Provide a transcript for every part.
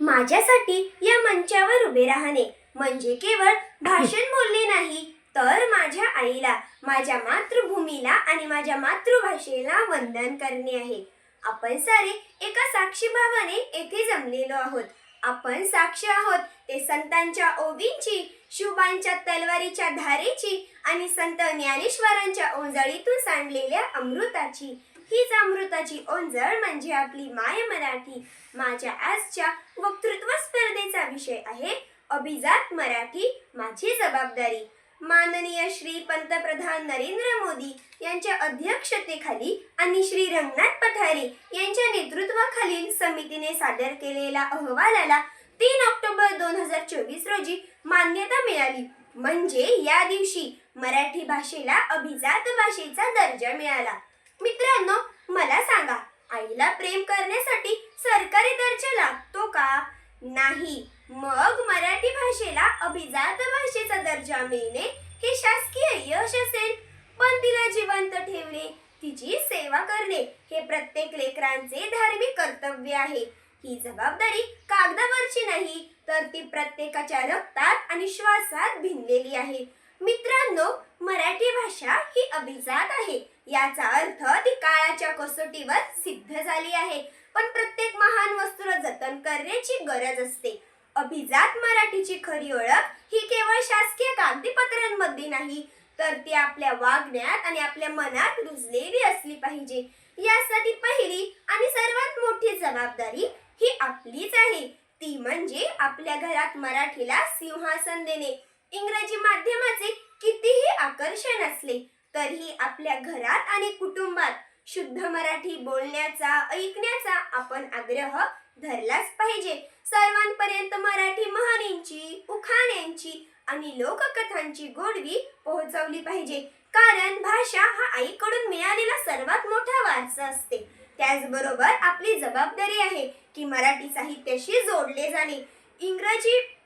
माझ्यासाठी या मंचावर उभे राहणे म्हणजे केवळ भाषण बोलणे नाही तर माझ्या आईला माझ्या मातृभूमीला आणि माझ्या मातृभाषेला वंदन करणे आहे. आपण सारे एका साक्षी भावाने येथे जमलेलो आहोत. आपण साक्षी आहोत ते संतांच्या ओवींची शुभांच्या तलवारीच्या धारेची आणि संत ज्ञानेश्वरांच्या ओंजळीतून सांडलेल्या अमृताची. हीच अमृताची ओंजळ म्हणजे आपली माय मराठी. माझ्या आजच्या वक्तृत्व स्पर्धेचा विषय आहे अभिजात मराठी माझी जबाबदारी. माननीय श्री पंतप्रधान नरेंद्र मोदी यांच्या अध्यक्षतेखाली आणि श्री रंगनाथ पठारे यांच्या नेतृत्वाखालील समितीने सादर केलेल्या अहवालाला तीन ऑक्टोबर दोन हजार चोवीस रोजी मान्यता मिळाली. म्हणजे या दिवशी मराठी भाषेला अभिजात भाषेचा दर्जा मिळाला. मित्रांनो मला सांगा आईला प्रेम करण्यासाठी सरकारी दर्जा लागतो का? नाही मग मराठी भाषेला अभिजात भाषेचा दर्जा मिळणे हे शासकीय यश असेल. पण तिला जिवंत ठेवणे तिची सेवा करणे हे प्रत्येक लेकरांचे धार्मिक कर्तव्य आहे. ही जबाबदारी कागदावरची नाही तर ती प्रत्येकाच्या रक्तात आणि श्वासात भिनलेली आहे. मित्रांनो मराठी भाषा ही अभिजात आहे. याचा अर्थ ती काळाच्या कसोटीवर सिद्ध झाली आहे. पण प्रत्येक महान वस्तूला जतन करण्याची गरज असते. अभिजात मराठीची खरी ओळख ही केवळ शासकीय कागदीपत्रांमध्ये नाही तर ती आपल्या वागण्यात आणि आपल्या मनात रुजलेली असली पाहिजे. यासाठी पहिली आणि सर्वात मोठी जबाबदारी ही आपलीच आहे. ती म्हणजे आपल्या घरात मराठीला सिंहासन देणे. इंग्रजी माध्यमाचे कितीही आकर्षण असले तरीही आपल्या घरात आणि कुटुंबात शुद्ध मराठी बोलण्याचा ऐकण्याचा आपण आग्रह धरलाच पाहिजे. सर्वांपर्यंत मराठी म्हणींची उखाण्यांची आणि लोककथांची गोडवी पोहोचवली पाहिजे. कारण भाषा हा आईकडून मिळालेला सर्वात मोठा वारसा असते. त्याचबरोबर आपली जबाबदारी आहे की मराठी साहित्याशी जोडले जाणे. इंग्रजी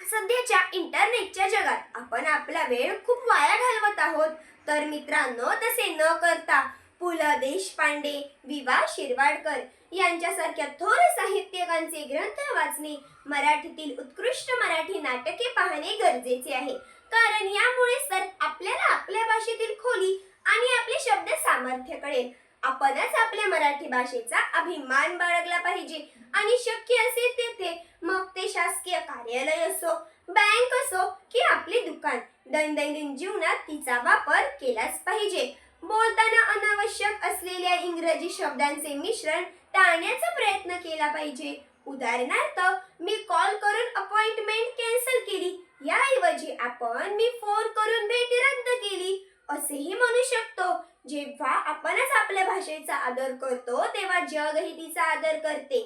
सध्याच्या इंटरनेटच्या जगात आपण आपला वेळ खूप वाया घालवत आहोत. तर मित्रांनो तसे न करता पु ल देशपांडे विवा शिरवाडकर यांच्यासारख्या थोर साहित्यिकांचे ग्रंथ वाचणे मराठीतील उत्कृष्ट मराठी नाटके पाहणे गरजेचे आहे. कारण यामुळे सर आपल्याला आपल्या भाषेतील खोली आणि आपले शब्द सामर्थ्य कळेल. आपणच आपल्या मराठी भाषेचा अभिमान बाळगला पाहिजे. आणि शक्य असेल तेथे मग ते शासकीय कार्यालय असो बँक असो की आपले दुकान. दैनंदिन जीवनात तिचा वापर केलाच पाहिजे. बोलताना अनावश्यक असलेल्या इंग्रजी शब्दांचे मिश्रण टाळण्याचा प्रयत्न केला पाहिजे. उदाहरणार्थ मी कॉल करून अपॉइंटमेंट कॅन्सल केली. याऐवजी आपण मी फोन करून भेट रद्द केली. असेही म्हणू शकतो. जेव्हा आपणच आपल्या भाषेचा आदर करतो तेव्हा जगही तिचा आदर करते.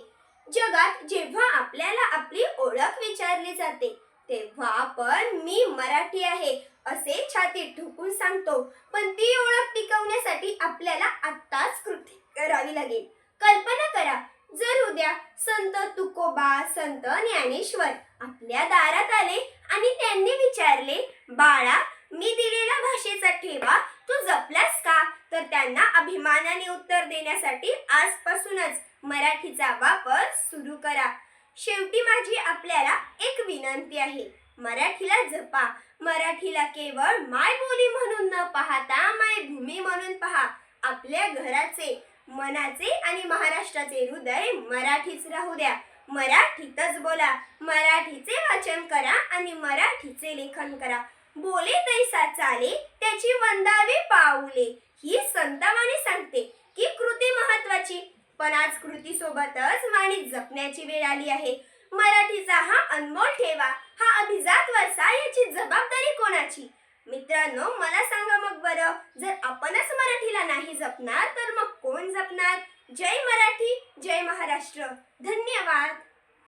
जगात जेव्हा आपल्याला आपली ओळख विचारली जाते तेव्हा आपण मी मराठी आहे असे छाती ठोकून सांगतो. पण ती ओळख टिकवण्यासाठी आपल्याला आत्ताच कृती करावी लागेल. कल्पना करा जर उद्या संत तुकोबा संत ज्ञानेश्वर आपल्या दारात आले आणि त्यांनी विचारले बाळा मी दिलेला भाषेचा ठेवा तू जपलास का? तर त्यांना अभिमानाने उत्तर देण्यासाठी आजपासूनच मराठीचा वापर सुरू करा. शेवटी माझी आपल्याला एक विनंती आहे. मराठीला जपा. मराठीला केवळ मायबोली म्हणून न पाहता मायभूमी म्हणून पहा. आपल्या घराचे मनाचे आणि महाराष्ट्राचे हृदय मराठीच राहू द्या. मराठीतच बोला. मराठीचे वाचन करा आणि मराठीचे लेखन करा. बोले तैसा चाले त्याची वंदावे पाऊले. ही संतवाणी सांगते की कृती महत्वाची. पण आज कृती सोबतच वाणी जपण्याची वेळ आली आहे. मराठीचा हा अनमोल ठेवा हा अभिजात वरसा याची जबाबदारी कोणाची? मित्रांनो मला सांगा मग बरं जर आपणच मराठीला नाही जपणार तर मग कोण जपणार? जय मराठी जय महाराष्ट्र. धन्यवाद.